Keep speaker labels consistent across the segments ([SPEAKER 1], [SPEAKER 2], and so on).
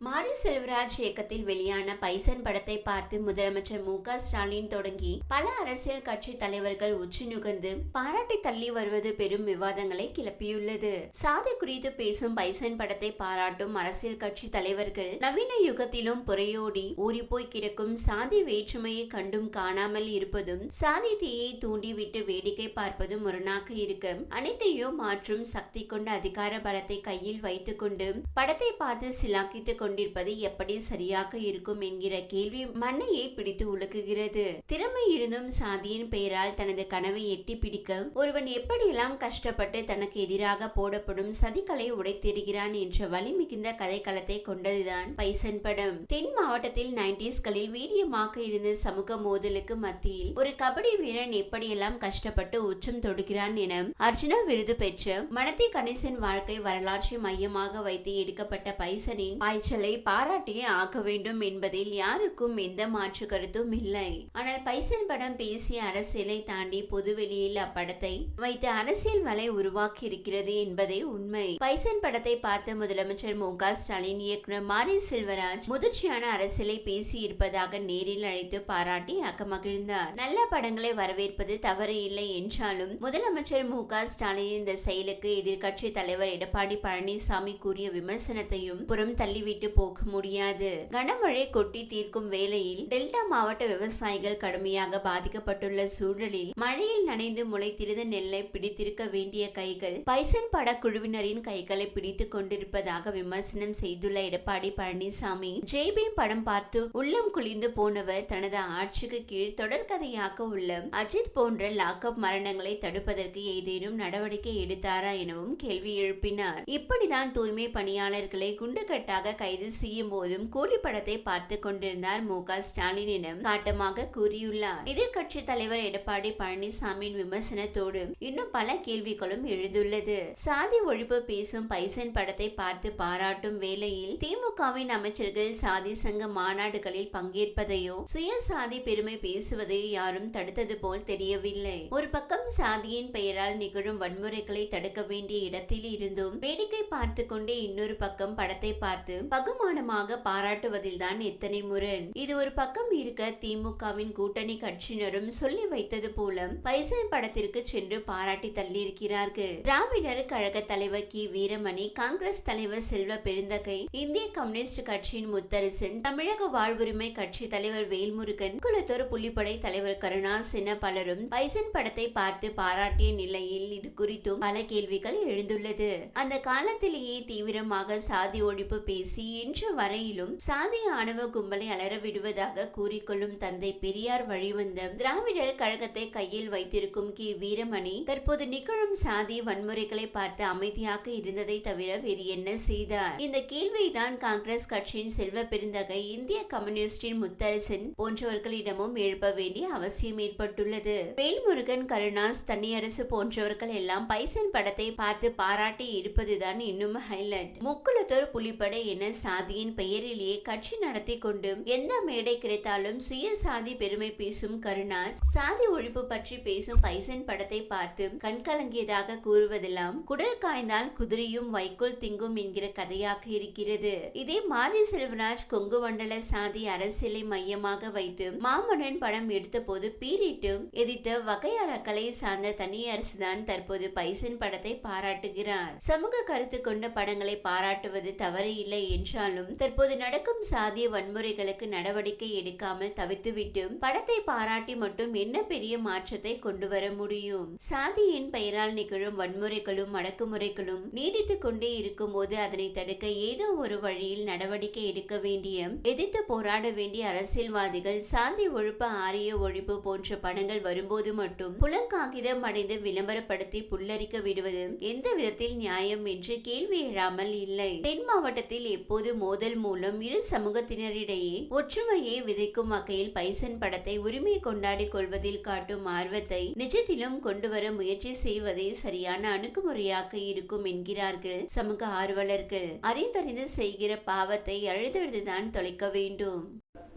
[SPEAKER 1] மாரி செல்வராஜ் இயக்கத்தில் வெளியான பைசன் படத்தை பார்த்து முதலமைச்சர் மு ஸ்டாலின் தொடங்கி பல அரசியல் கட்சி தலைவர்கள் உச்சி நுகர்ந்து பாராட்டி தள்ளி வருவது பெரும் விவாதங்களை கிளப்பியுள்ளது. சாதி குறித்து பேசும் பைசன் படத்தை பாராட்டும் அரசியல் கட்சி தலைவர்கள் நவீன யுகத்திலும் புறையோடி ஊறிப்போய் கிடக்கும் சாதி வேற்றுமையை கண்டும் காணாமல் இருப்பதும் சாதி தீயை தூண்டிவிட்டு வேடிக்கை பார்ப்பதும் முரணாக இருக்க. அனைத்தையும் மாற்றும் சக்தி கொண்ட அதிகார பலத்தை கையில் வைத்துக்கொண்டு படத்தை பார்த்து சிலாக்கித்துக் கொண்டு கொண்டிருப்பது எப்படி சரியாக இருக்கும் என்கிற கேள்வி மண்ணையை பிடித்து உலுக்குகிறது. திறமை இருந்தும் சாதியின் பெயரால் தனது கனவை எட்டி பிடிக்க ஒருவன் எப்படியெல்லாம் கஷ்டப்பட்டு தனக்கு எதிராக போடப்படும் சதிகளை உடைத்தெறிகிறான் என்ற வலி மிகுந்த கதைக்களத்தை கொண்டதுதான் பைசன் படம். தென் மாவட்டத்தில் நைன்டிஸ்களில் வீரியமாக இருந்த சமூக மோதலுக்கு மத்தியில் ஒரு கபடி வீரன் எப்படியெல்லாம் கஷ்டப்பட்டு உச்சம் தொடுகிறான் என அர்ஜுனா விருது பெற்ற மனதி கணேசன் வாழ்க்கை வரலாற்றை மையமாக வைத்து எடுக்கப்பட்ட பைசனின் பாய்ச்சல் பாராட்டியே ஆக்க வேண்டும் என்பதில் யாருக்கும் எந்த மாற்று கருத்தும் இல்லை. ஆனால் பைசன் படம் பேசிய அரசியலை தாண்டி பொதுவெளியில் அப்படத்தை வைத்து அரசியல் வலை உருவாக்கி இருக்கிறது என்பதே உண்மை. பைசன் படத்தை பார்த்த முதலமைச்சர் மு க ஸ்டாலின் இயக்குனர் மாரி செல்வராஜ் முதிர்ச்சியான அரசியலை பேசி இருப்பதாக நேரில் அழைத்து பாராட்டி அக்கமகிழ்ந்தார். நல்ல படங்களை வரவேற்பது தவறு இல்லை என்றாலும் முதலமைச்சர் மு க ஸ்டாலின் இந்த செயலுக்கு எதிர்கட்சி தலைவர் எடப்பாடி பழனிசாமி கூறிய விமர்சனத்தையும் புறம் தள்ளிவிட்டு போக முடியாது. கனமழை கொட்டி தீர்க்கும் வேளையில் டெல்டா மாவட்ட விவசாயிகள் கடுமையாக பாதிக்கப்பட்டுள்ள சூழலில் மழையில் நனைந்து முளைத்திருந்த நெல்லை பிடித்திருக்க வேண்டிய கைகள் பைசன் படக்குழுவினரின் கைகளை பிடித்துக் கொண்டிருப்பதாக விமர்சனம் செய்துள்ள எடப்பாடி பழனிசாமி ஜெய்பீம் படம் பார்த்து உள்ளம் குளிர்ந்து போனவர் தனது ஆட்சிக்கு கீழ் தொடர்கதையாக்க உள்ள அஜித் போன்ற லாக்அப் மரணங்களை தடுப்பதற்கு ஏதேனும் நடவடிக்கை எடுத்தாரா எனவும் கேள்வி எழுப்பினார். இப்படிதான் தூய்மை பணியாளர்களை குண்டுகட்டாக கைது செய்யும் போதும் கூலி படத்தை பார்த்து கொண்டிருந்தார் மு க. ஸ்டாலினிடம் காட்டமாக கூறியுள்ளார். எதிர்கட்சி தலைவர் எடப்பாடி பழனிசாமியின் விமர்சனத்தோடு இன்னும் பல கேள்விகளும் எழுந்துள்ளது. சாதி ஒழிப்பு பேசும் பைசன் படத்தை பார்த்து பாராட்டும் வேளையில் திமுகவின் அமைச்சர்கள் சாதி சங்க மாநாடுகளில் பங்கேற்பதையோ சுய சாதி பெருமை பேசுவதையோ யாரும் தடுத்தது போல் தெரியவில்லை. ஒரு பக்கம் சாதியின் பெயரால் நிகழும் வன்முறைகளை தடுக்க வேண்டிய இடத்தில் இருந்தும் வேடிக்கை பார்த்து கொண்டே இன்னொரு பக்கம் படத்தை பார்த்து பகுமானமாக பாராட்டுவதில் தான் எத்தனை முரண். இது ஒரு பக்கம் இருக்க திமுகவின் கூட்டணி கட்சியினரும் சொல்லி வைத்தது போல பைசன் படத்திற்கு சென்று பாராட்டி தள்ளியிருக்கிறார்கள். திராவிடர் கழக தலைவர் கி. வீரமணி காங்கிரஸ் தலைவர் செல்வ பெருந்தகை இந்திய கம்யூனிஸ்ட் கட்சியின் முத்தரசன் தமிழக வாழ்வுரிமை கட்சி தலைவர் வேல்முருகன் குலத்தொரு புள்ளிப்படை தலைவர் கருணாஸ் என பலரும் பைசன் படத்தை பார்த்து பாராட்டிய நிலையில் இது குறித்தும் பல கேள்விகள் எழுந்துள்ளது. அந்த காலத்திலேயே தீவிரமாக சாதி ஒழிப்பு பேசி இன்று வரையிலும் சாதி ஆணவ கும்பலை அலர விடுவதாக கூறிக்கொள்ளும் தந்தை பெரியார் வழிவந்த திராவிடர் கழகத்தை கையில் வைத்திருக்கும் கி. வீரமணி தற்போது நிகழும் சாதி வன்முறைகளை பார்த்து அமைதியாக இருந்ததை தவிர வேறு என்ன செய்தார்? இந்த கேள்விதான் காங்கிரஸ் கட்சியின் செல்வ பெருந்தகை இந்திய கம்யூனிஸ்டின் முத்தரசன் போன்றவர்களிடமும் எழுப்ப வேண்டிய அவசியம் ஏற்பட்டுள்ளது. வேல்முருகன் கருணாஸ் தனியரசு போன்றவர்கள் எல்லாம் பைசன் படத்தை பார்த்து பாராட்டி இருப்பதுதான் இன்னும் ஹைலைட் முக்குலத்தோர் புலிப்படை என. சாதியின் பெயரிலேயே கட்சி நடத்தி கொண்டு எந்த மேடை கிடைத்தாலும் சுய சாதி பெருமை பேசும் கருணாஸ் சாதி ஒழிப்பு பற்றி பேசும் பைசன் படத்தை பார்த்து கண்கலங்கியதாக கூறுவதெல்லாம் குடல் காய்ந்தால் குதிரையும் வைக்கோல் திங்கும் என்கிற கதையாக இருக்கிறது. இதே மாரி செல்வராஜ் கொங்கு மண்டல சாதி அரசியலை மையமாக வைத்து மாமன்னன் படம் எடுத்த போது பீரிட்டு எதிர்த்த வகையறக்களை சார்ந்த தனி தான் தற்போது பைசன் படத்தை பாராட்டுகிறார். சமூக கருத்து கொண்ட படங்களை பாராட்டுவது தவறு இல்லை என்றாலும் தற்போது நடக்கும் சாதிய வன்முறைகளுக்கு நடவடிக்கை எடுக்காமல் தவிர்த்துவிட்டு படத்தை பாராட்டி மட்டும் என்ன பெரிய மாற்றத்தை கொண்டு வர முடியும்? சாதியின் பெயரால் நிகழும் வன்முறைகளும் அடக்குமுறைகளும் நீடித்து கொண்டே இருக்கும் போது அதனை தடுக்க ஏதோ ஒரு வழியில் நடவடிக்கை எடுக்க வேண்டிய எதிர்த்து போராட வேண்டிய அரசியல்வாதிகள் சாதி ஒழிப்பு ஆரிய ஒழிப்பு போன்ற படங்கள் வரும்போது மட்டும் புலங்காகிதம் அடைந்து விளம்பரப்படுத்தி புல்லரிக்க விடுவது எந்த விதத்தில் நியாயம் என்று கேள்வி எழாமல் இல்லை. தென் மாவட்டத்தில் எப்போது மோதல் மூலம் இரு சமூகத்தினரிடையே ஒற்றுமையை விதைக்கும் வகையில் பைசன் படத்தை உரிமை கொண்டாடி கொள்வதில் காட்டும் ஆர்வத்தை நிஜத்திலும் கொண்டு வர முயற்சி செய்வதே சரியான அணுகுமுறையாக இருக்கும் என்கிறார்கள் சமூக ஆர்வலர்கள். அறிந்தறிந்து செய்கிற பாவத்தை அழுதழுதுதான் தொலைக்க வேண்டும்.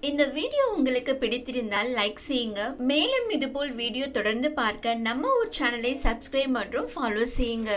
[SPEAKER 1] இந்த வீடியோ உங்களுக்கு பிடித்திருந்தால் லைக் செய்யுங்க. மேலும் இதுபோல் வீடியோ தொடர்ந்து பார்க்க நம்ம ஊர் சேனலை சப்ஸ்கிரைப் மற்றும் ஃபாலோ செய்யுங்க.